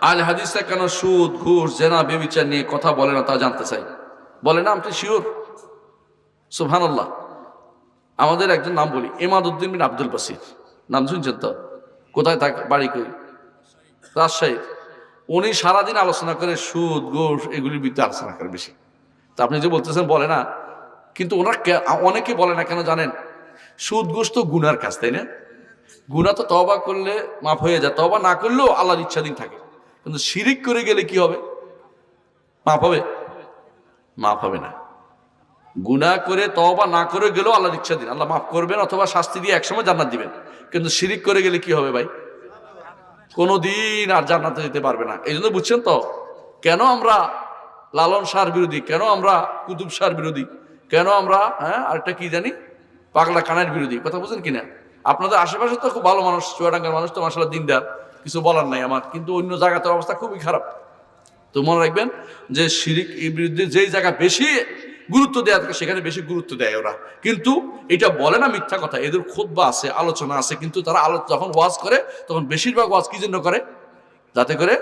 আল হাদিসটা কেন সুদ, ঘুষ, জেনা বেবিচার নিয়ে কথা বলে না তা জানতে চাই? বলে না, আপনি শিওর? সুহান আল্লাহ আমাদের একজন নাম বলি এমাদউদ্দিন বিন আব্দুল বাসির নাম শুনছেন তো? কোথায় থাকে বাড়ি কই? রাজশাহী। উনি সারাদিন আলোচনা করে সুদ, ঘুষ, এগুলির বিরুদ্ধে আলোচনা করে বেশি। তা আপনি যে বলতেছেন, বলে না। কিন্তু ওনার অনেকে বলে না, কেন জানেন? সুদ, ঘুষ তো গুনার কাজ, তাই না? গুণা তো তবা করলে মাফ হয়ে যায়। তবা না করলেও আল্লাহর ইচ্ছাধীন থাকে। কিন্তু শিরিক করে গেলে কি হবে? মাফ হবে? মাফ হবে না। গুণা করে তবা না করে গেলেও আল্লাহর দিন। আল্লাহ মাফ করবেন অথবা শাস্তি দিয়ে একসময় জান্নাত দিবেন। কিন্তু শিরিক করে গেলে কি হবে ভাই? কোনো দিন আর জান্নাতে যেতে পারবে না। এই জন্য বুঝছেন তো? কেন আমরা লালন সার বিরোধী? কেন আমরা কুতুব সার বিরোধী? কেন আমরা হ্যাঁ আরেকটা কি জানি? পাগলা কানের বিরোধী। কথা বুঝেন কিনা? আপনাদের আশেপাশে তো খুব ভালো মানুষ, চুয়াডাঙ্গার মানুষ তো মাসাল্লাহ দিনদার। কিছু বলার নাই আমার, কিন্তু অন্য জায়গাতে অবস্থা খুবই খারাপ। তো মনে রাখবেন যে শিরিক এই বিরুদ্ধে যেই জায়গা বেশি গুরুত্ব দেওয়া থাকে সেখানে বেশি গুরুত্ব দেয় ওরা। কিন্তু এটা বলে না মিথ্যা কথা, এদের খোদবা আছে, আলোচনা আছে, কিন্তু তারা আলো যখন ওয়াজ করে, তখন বেশিরভাগ ওয়াজ কি জন্য করে? যাতে করে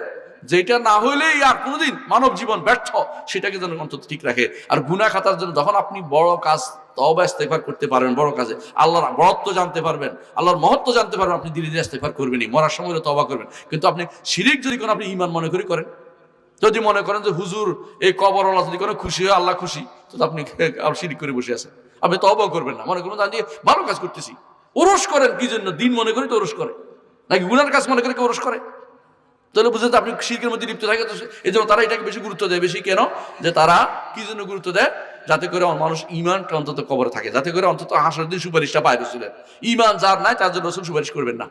যেটা না হইলেই আর কোনোদিন মানব জীবন ব্যর্থ, সেটাকে যেন অন্তত ঠিক রাখে। আর গুনা খাতার জন্য যখন আপনি বড় কাজ তবা ইস্তেফার করতে পারবেন বড় কাজে। আল্লাহর বড়ত্ব জানতে পারবেন, আল্লাহর মহত্ব জানতে পারবেন, আপনি ধীরে ধীরে ইস্তেফার করবেনই, মরার সময় তবা করবেন। কিন্তু আপনি শিরিক যদি কোনো আপনি ইমান মনে করি করেন, যদি মনে করেন যে হুজুর এই কবর আল্লাহ যদি কোনো খুশি হয়, আল্লাহ খুশি, তো আপনি শিরিক করে বসে আছেন। আপনি তবাও করবেন না, মনে করুন যে ভালো কাজ করতেছি। ওরস করেন, কি জন্য? দিন মনে করি তো ওরস করে। নাকি গুনার কাজ মনে করে কেউ ওরস করে? তাহলে বুঝতে আপনি শিরকের মধ্যে লিপ্ত থাকে, তো এই জন্য তারা এটাকে বেশি গুরুত্ব দেয়। বেশি কেন? যে তারা কি জন্য গুরুত্ব দেয়? যাতে করে মানুষ ইমানটা অন্তত কবরে থাকে, যাতে করে অন্তত হাসর দিন সুপারিশটা পায় রসুলের। ইমান যার নাই, তার জন্য রসুল সুপারিশ করবেন না।